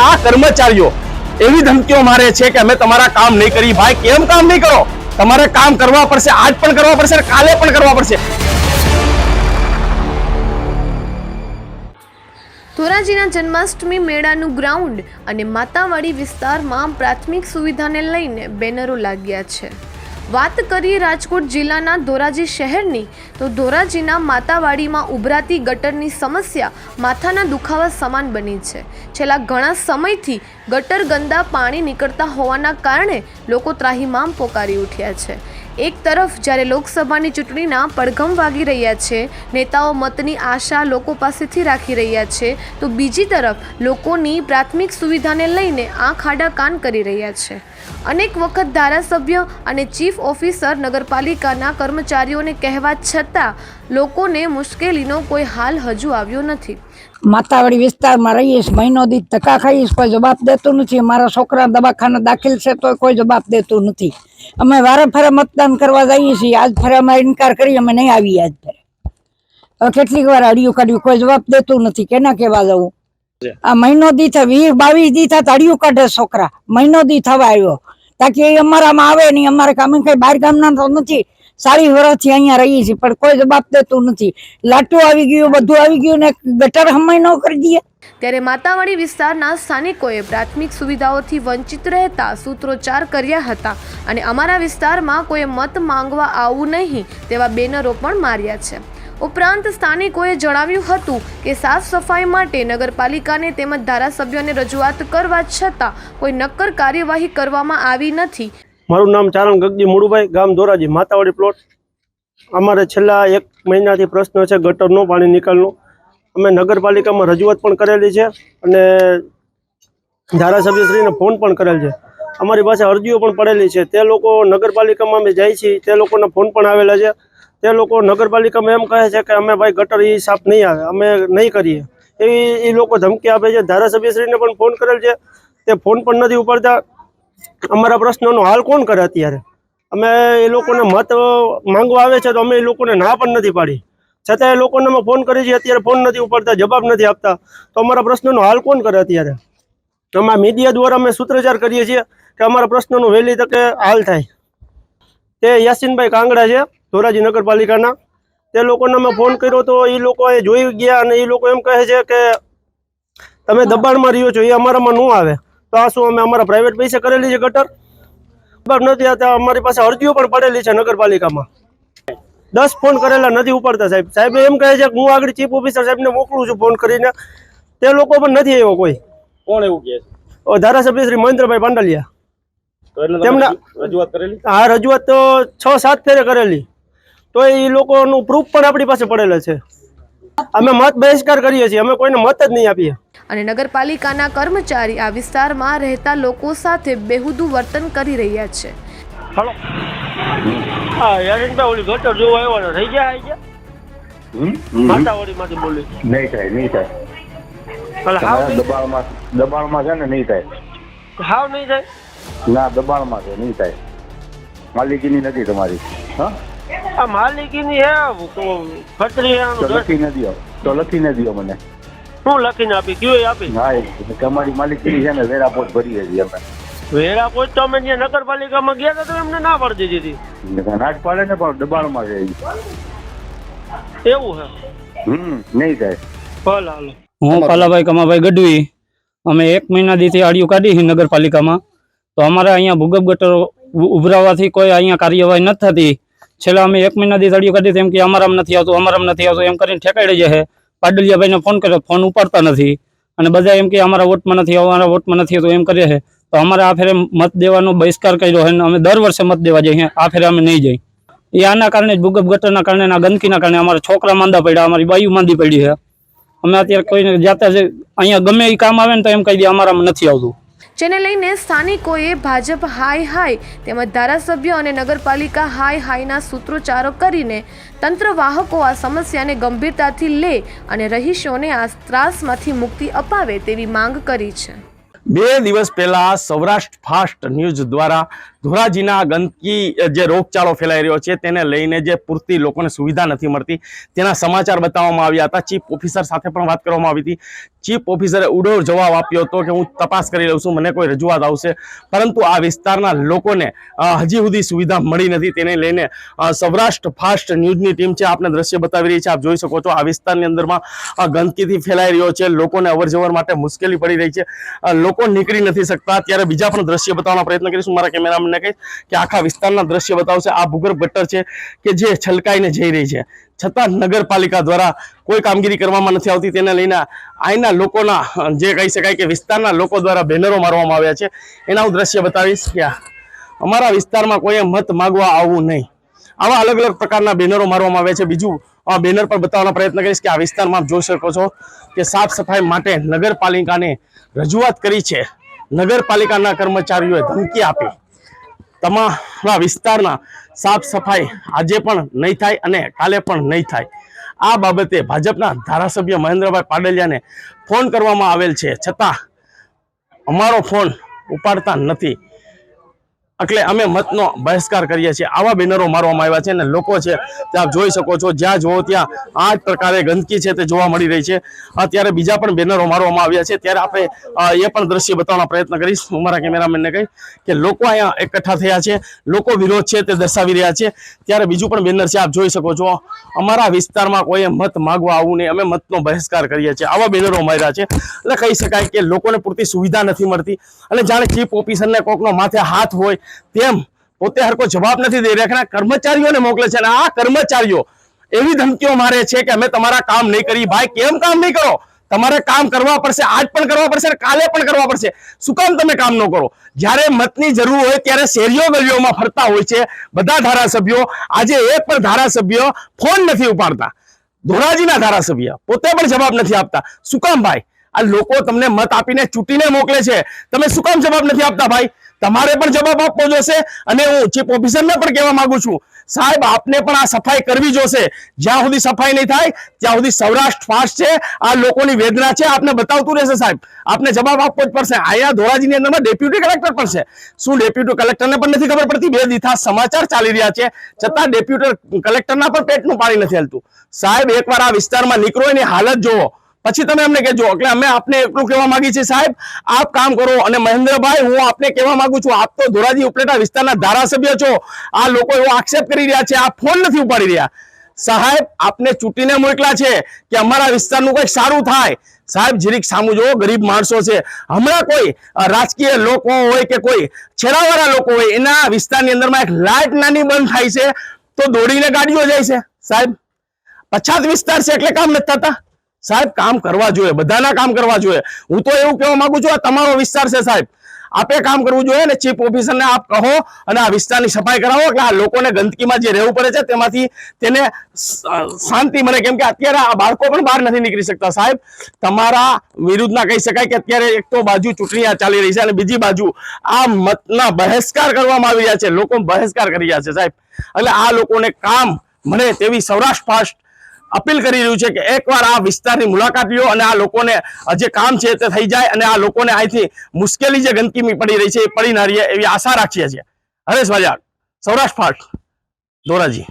આ કર્મચારીઓ એવી ધમકીઓ મારે છે કે અમે તમારા કામ નહીં કરી. ભાઈ, કેમ કામ નહીં કરો? તમારે કામ કરવા પડશે, આજ પણ કરવા પડશે કાલે પણ કરવા પડશે. ધોરાજીના જન્માષ્ટમી મેળાનું ગ્રાઉન્ડ અને માતાવાડી વિસ્તારમાં પ્રાથમિક સુવિધાને લઈને બેનરો લાગ્યા છે. વાત કરીએ રાજકોટ જિલ્લાના ધોરાજી શહેરની, તો ધોરાજીના માતાવાડીમાં ઉભરાતી ગટરની સમસ્યા માથાના દુખાવા સમાન બની છે. છેલ્લા ઘણા સમયથી ગટર ગંદા પાણી નીકળતા હોવાના કારણે લોકો ત્રાહીમામ પોકારી ઉઠ્યા છે. એક તરફ જ્યારે લોકસભાની ચૂંટણીના પડઘમ વાગી રહ્યા છે, નેતાઓ મતની આશા લોકો પાસેથી રાખી રહ્યા છે, તો બીજી તરફ લોકોની પ્રાથમિક સુવિધાને લઈને આંખ આડા કાન કરી રહ્યા છે. અનેક વખત ધારાસભ્ય અને ચીફ ઓફિસર નગરપાલિકાના કર્મચારીઓને કહેવા છતાં લોકોને મુશ્કેલીનો કોઈ હાલ હજુ આવ્યો નથી. માતાવાડી વિસ્તારમાં રહીશ મહિનો દી ધક્કા ખાઈશ કોઈ જવાબ દેતું નથી. મારા છોકરા દવાખાના દાખલ છે તો કોઈ જવાબ દેતું નથી. અમે વારે ફરે મતદાન કરવા જઈએ છીએ. આજ ફરે અમે ઇનકાર કરી અમે નહીં આવીએ આજ ફરે. હવે કેટલીક વાર અડિયું કાઢ્યું કોઈ જવાબ દેતું નથી. કેના કેવા જવું? આ મહિનો દી થાય વીસ બાવીસ દી થાય તો અડિયું કાઢે છોકરા. મહિનો દી થવા આવ્યો. તાકી એ અમારામાં આવે નહીં. અમારે કામે કઈ બહાર ગામના તો નથી. સારી વર્ષથી અહીંયા રહીએ છીએ, પણ કોઈ જવાબ દેતું નથી. લાટું આવી ગયું, બધું આવી ગયું ને ગટર હમાઈ ન કરી દઈએ. ત્યારે માતાવાડી વિસ્તારના સ્થાનિકોએ પ્રાથમિક સુવિધાઓથી વંચિત રહેતા સૂત્રોચ્ચાર કર્યા હતા અને અમારા વિસ્તારમાં કોઈ મત માંગવા આવવું નહીં તેવા બેનરો પણ માર્યા છે. ઉપરાંત સ્થાનિકોએ જણાવ્યું હતું કે સાફ સફાઈ માટે નગરપાલિકાને તેમજ ધારાસભ્યોને રજૂઆત કરવા છતાં કોઈ નક્કર કાર્યવાહી કરવામાં આવી નથી. મારું નામ ચારણ ગગજી મુળુભાઈ, ગામ ધોરાજી, માતાવાડી પ્લોટ અમારે છેલ્લા એક મહિનાથી પ્રશ્ન છે ગટરનો પાણી નિકાલનો. અમે નગરપાલિકામાં રજૂઆત પણ કરેલી છે અને ધારાસભ્યશ્રીને ફોન પણ કરેલ છે. અમારી પાસે અરજીઓ પણ પડેલી છે. તે લોકો નગરપાલિકામાં અમે જાય છીએ, તે લોકોના ફોન પણ આવેલા છે. તે લોકો નગરપાલિકામાં એમ કહે છે કે અમે ભાઈ ગટર એ સાફ નહીં આવે, અમે નહીં કરીએ. એવી એ લોકો ધમકી આપે છે. ધારાસભ્યશ્રીને પણ ફોન કરેલ છે. તે ફોન પણ નથી ઉપાડતા. અમારા પ્રશ્નોનો હાલ કોણ કરે અત્યારે? અમે એ લોકોને મત માંગવા આવે છે તો અમે એ લોકોને ના પણ નથી પાડી. છતાં એ લોકોને અમે ફોન કરી છીએ અત્યારે ફોન નથી ઉપાડતા, જવાબ નથી આપતા. તો અમારા પ્રશ્નોનો હાલ કોણ કરે અત્યારે? અમારા મીડિયા દ્વારા અમે સૂત્રોચ્ચાર કરીએ છીએ કે અમારા પ્રશ્નોનો વહેલી તકે હાલ થાય. તે યાસીનભાઈ કાંગડા છે, ધોરાજી નગરપાલિકાના. તે લોકોને અમે ફોન કર્યો તો એ લોકો એ જોઈ ગયા અને એ લોકો એમ કહે છે કે, તમે દબાણમાં રહ્યો છો એ અમારામાં ન આવે. તો આ શું અમે અમારા પ્રાઇવેટ પૈસે કરેલી છે ગટર ખબર નથી અમારી પાસે અરજીઓ પણ પડેલી છે નગરપાલિકામાં. દસ ફોન કરેલા નથી ઉપાડતા સાહેબ. સાહેબ એમ કહે છે કે હું આગળ ચીફ ઓફિસર સાહેબને મોકલું છું ફોન કરીને. તે લોકો પણ નથી આવ્યો કોઈ. કોણ એવું કહે છે? ધારાસભ્ય શ્રી મહેન્દ્રભાઈ પાંડલિયા. તેમના- તમે રજૂઆત કરેલી? આ રજૂઆત તો છ સાત ફેરે કરેલી. તો એ લોકોનું પ્રૂફ પણ આપણી પાસે પડેલા છે. અમે મત બહિષ્કાર કરીએ છીએ. અમે કોઈને મત જ નહીં આપીએ. અને નગરપાલિકાના કર્મચારી આ વિસ્તારમાં રહેતા લોકો સાથે બેહુદું વર્તન કરી રહ્યા છે. હલો. હા યારેનભાઈ ઓલી ગટર જોવા આવ્યો થઈ ગયા આવી ગયા? માતાવાડીમાંથી બોલી નહીં થાય નહીં થાય. દબાણમાં દબાણમાં છે ને નહીં થાય. હાવ નહીં થાય? ના દબાણમાં છે નહીં થાય. માલિકીની નથી તમારી. હા? આ માલિકીની હે તો ખતરી તો આનું લખીને દો તો લખીને દો મને. શું લખીને આપી? કયું આપી? હા તમારી માલિકી છે ને વેરાપોટ ભરીએ છીએ અમે વેરા તો અમે ત્યાં નગરપાલિકામાં ગયા હતા તો એમને ના પાડી દીધી નાટ પાડે ને પણ દબાણમાં છે એવું હે હમ નહીં થાય. ભલે હાલો. હું પાલાભાઈ કમાભાઈ ગઢવી. અમે એક મહિના દીથી આડિયું કાઢી છે નગરપાલિકામાં. તો અમારે અહીંયા ભૂગર્ભ ગટરો ઉભરાવાથી કોઈ અહીંયા કાર્યવાહી નથી થતી. છેલ્લા અમે એક મહિના દીથી આડિયું કાઢી તેમ કે અમારામાં નથી આવતું અમારામાં નથી આવતું એમ કરીને ઠેકાઈ જાય છે પાડલિયાભાઈને ફોન કર્યો, ફોન ઉપાડતા નથી. અને બધા એમ કે અમારા વોટમાં નથી, અમારા વોટમાં નથી, તો એમ કરે છે. તો અમારે આ ફેરે મત દેવાનો બહિષ્કાર કર્યો છે અમે દર વર્ષે મત દેવા જઈએ આ ફેરે અમે નહીં જઈએ. એ આના કારણે જ ભૂગર્ભ ગટરના કારણે આ ગંદકીના કારણે અમારા છોકરા માંદા પડ્યા, અમારી બાયુ માંદી પડી છે. અમે અત્યારે કોઈને જાતા અહીંયા ગમે એ કામ આવે ને તો એમ કહી દે, અમારામાં નથી આવતું. જેને લઈને સ્થાનિકોએ ભાજપ હાય હાય તેમજ ધારાસભ્ય અને નગરપાલિકા હાય હાયના સૂત્રોચ્ચારો કરીને તંત્રવાહકો આ સમસ્યાને ગંભીરતાથી લે અને રહીશોને આ ત્રાસમાંથી મુક્તિ અપાવે તેવી માંગ કરી છે. બે દિવસ પહેલા સૌરાષ્ટ્ર ફાસ્ટ ન્યૂઝ દ્વારા ધોરાજીના ગંદકી જે રોગચાળો ફેલાઈ રહ્યો છે તેને લઈને જે પૂરતી લોકોને સુવિધા નથી મળતી તેના સમાચાર બતાવવામાં આવ્યા હતા. ચીફ ઓફિસર સાથે પણ વાત કરવામાં આવી હતી. ચીફ ઓફિસરે ઉડો જવાબ આપ્યો હતો કે હું તપાસ કરી લઉં છું મને કોઈ રજૂઆત આવશે. પરંતુ આ વિસ્તારના લોકોને હજી સુધી સુવિધા મળી નથી. તેને લઈને સૌરાષ્ટ્ર ફાસ્ટ ન્યૂઝની ટીમ છે આપને દ્રશ્ય બતાવી રહી છે. આપ જોઈ શકો છો આ વિસ્તારની અંદરમાં ગંદકીથી ફેલાઈ રહ્યો છે. લોકોને અવરજવર માટે મુશ્કેલી પડી રહી છે. અ, લોકો નીકળી નથી શકતા. ત્યારે બીજા પણ દ્રશ્ય બતાવવાનો પ્રયત્ન કરીશું. મારા કેમેરામેનને કહીશ કે આખા વિસ્તારના દ્રશ્ય બતાવશે. આ ભૂગર્ભ ગટર છે કે જે છલકાઈને જઈ રહી છે. છતાં નગરપાલિકા દ્વારા કોઈ કામગીરી કરવામાં નથી આવતી. તેને લઈને અહીંના લોકોના, જે કહી શકાય કે વિસ્તારના લોકો દ્વારા બેનરો મારવામાં આવ્યા છે. એના હું દ્રશ્ય બતાવીશ કે અમારા વિસ્તારમાં કોઈએ મત માગવા આવવું નહીં. આવા અલગ અલગ પ્રકારના બેનરો મારવામાં આવ્યા છે. બીજું બેનર પર બતાવવાનો પ્રયત્ન કરીશ કે આ વિસ્તારમાં જોઈ શકો છો કે સાફ સફાઈ માટે નગરપાલિકાને રજૂઆત કરી છે. નગરપાલિકાના કર્મચારીઓએ ધમકી આપી. તમારા વિસ્તારના સાફ સફાઈ આજે પણ નહીં થાય અને કાલે પણ નહીં થાય. આ બાબતે ભાજપના ધારાસભ્ય મહેન્દ્રભાઈ પાડલિયાને ફોન કરવામાં આવેલ છે. છતાં અમારો ફોન ઉપાડતા નથી. એટલે અમે મતનો બહિષ્કાર કરીએ છીએ. આવા બેનરો મારવામાં આવ્યા છે અને લોકો છે તે આપ જોઈ શકો છો, જ્યાં જુઓ ત્યાં આ જ પ્રકારે ગંદકી છે તે જોવા મળી રહી છે. અત્યારે બીજા પણ બેનરો મારવામાં આવ્યા છે. ત્યારે આપણે એ પણ દ્રશ્ય બતાવવાનો પ્રયત્ન કરીશ. હું મારા કેમેરામેનને કહી કે લોકો અહીંયા એકઠા થયા છે. લોકો વિરોધ છે તે દર્શાવી રહ્યા છે. ત્યારે બીજું પણ બેનર છે, આપ જોઈ શકો છો. અમારા વિસ્તારમાં કોઈએ મત માગવા આવવું નહીં. અમે મતનો બહિષ્કાર કરીએ છીએ. આવા બેનરો માર્યા છે. એટલે કહી શકાય કે લોકોને પૂરતી સુવિધા નથી મળતી. અને જાણે ચીફ ઓફિસરને કોકનો માથે હાથ હોય તેમ પોતે હરકો જવાબ નથી દઈ રહ્યા. કર્મચારીઓને મોકલે છે અને આ કર્મચારીઓ એવી ધમકીઓ મારે છે કે અમે તમારા કામ નહીં કરી ભાઈ, કેમ કામ નહીં કરો? તમારે કામ કરવા પડશે, આજ પણ કરવા પડશે કાલે પણ કરવા પડશે. શું કામ તમે કામ ન કરો? જ્યારે મતની જરૂર હોય ત્યારે શેરીઓ ગલીઓમાં ફરતા હોય છે. બધા ધારાસભ્યો આજે એક પણ ધારાસભ્ય ફોન નથી ઉપાડતા. ધોરાજીના ધારાસભ્ય પોતે પણ જવાબ નથી આપતા. શું કામ ભાઈ? આ લોકો તમને મત આપીને ચૂંટીને મોકલે છે. તમે શું કામ જવાબ નથી આપતા ભાઈ? તમારે પણ જવાબ આપવો જોશે અને હું ચીફ ઓફિસરને પણ કહેવા માંગુ છું. સાહેબ, આપને પણ આ સફાઈ કરવી જોશે. જ્યાં સુધી સફાઈ નહીં થાય, ત્યાં સુધી સૌરાષ્ટ્ર ફાસ્ટ છે, આ લોકોની વેદના છે, આપને બતાવતું રહેશે સાહેબ. આપને જવાબ આપવો જ પડશે. અહીંયા ધોરાજીની અંદરમાં ડેપ્યુટી કલેક્ટર પણ છે. શું ડેપ્યુટી કલેક્ટરને પણ નથી ખબર પડતી? બે દીથા સમાચાર ચાલી રહ્યા છે. છતાં ડેપ્યુટી કલેક્ટરના પણ પેટનું પાણી નથી હાલતું. સાહેબ, એકવાર આ વિસ્તારમાં નીકળો, એની હાલત જોવો પછી તમે અમને કહેજો. એટલે અમે આપને એટલું કહેવા માંગીએ છીએ, સાહેબ, આપ કામ કરો અને મહેન્દ્રભાઈ, હું આપને કહેવા માંગુ છું, આપ તો ધોરાજી ઉપલેટા વિસ્તારના ધારાસભ્ય છો. આ લોકો એવો આક્ષેપ કરી રહ્યા છે, આ ફોન નથી ઉપાડી રહ્યા. સાહેબ, આપને ચૂંટીને મોકલા છે કે અમારા વિસ્તારનું કંઈક સારું થાય. સાહેબ, જીરીક સામું જોવો ગરીબ માણસો છે. હમણાં કોઈ રાજકીય લોકો હોય કે કોઈ છેડાવાળા લોકો હોય, એના વિસ્તારની અંદરમાં એક લાઇટ નાની બંધ થાય છે, તો દોડીને ગાડીઓ જાય છે. સાહેબ, પછાત વિસ્તાર છે એટલે કામ નથી થતા. સાહેબ, કામ કરવા જોઈએ, બધાના કામ કરવા જોઈએ. હું તો એવું કહેવા માંગુ છું, આ તમારો વિસ્તાર છે સાહેબ. આપે કામ કરવું જોઈએ ને, ચીફ ઓફિસરને આપ કહો અને આ વિસ્તારની સફાઈ કરાવો કે આ લોકોને ગંદકીમાં જે રહેવું પડે છે, તેમાંથી તેને શાંતિ મળે. કેમ કે અત્યારે આ બાળકો પણ બહાર નથી નીકળી શકતા સાહેબ. તમારા વિરુદ્ધના કહી શકાય કે અત્યારે એક તો બાજુ ચૂંટણી ચાલી રહી છે અને બીજી બાજુ આ મતના બહિષ્કાર કરવામાં આવી રહ્યા છે. લોકો બહિષ્કાર કરી રહ્યા છે સાહેબ. એટલે આ લોકોને કામ મળે તેવી સૌરાષ્ટ્ર ફાસ્ટ અપીલ કરી રહ્યું છે કે એકવાર આ વિસ્તારની મુલાકાત લ્યો અને આ લોકોને જે કામ છે તે થઈ જાય અને આ લોકોને અહીંથી મુશ્કેલી જે ગંદકી પડી રહી છે એ પડી ના રહી એવી આશા રાખીએ છીએ. હરેશ વાજાર સૌરાષ્ટ્ર ફાટ, ધોરાજી.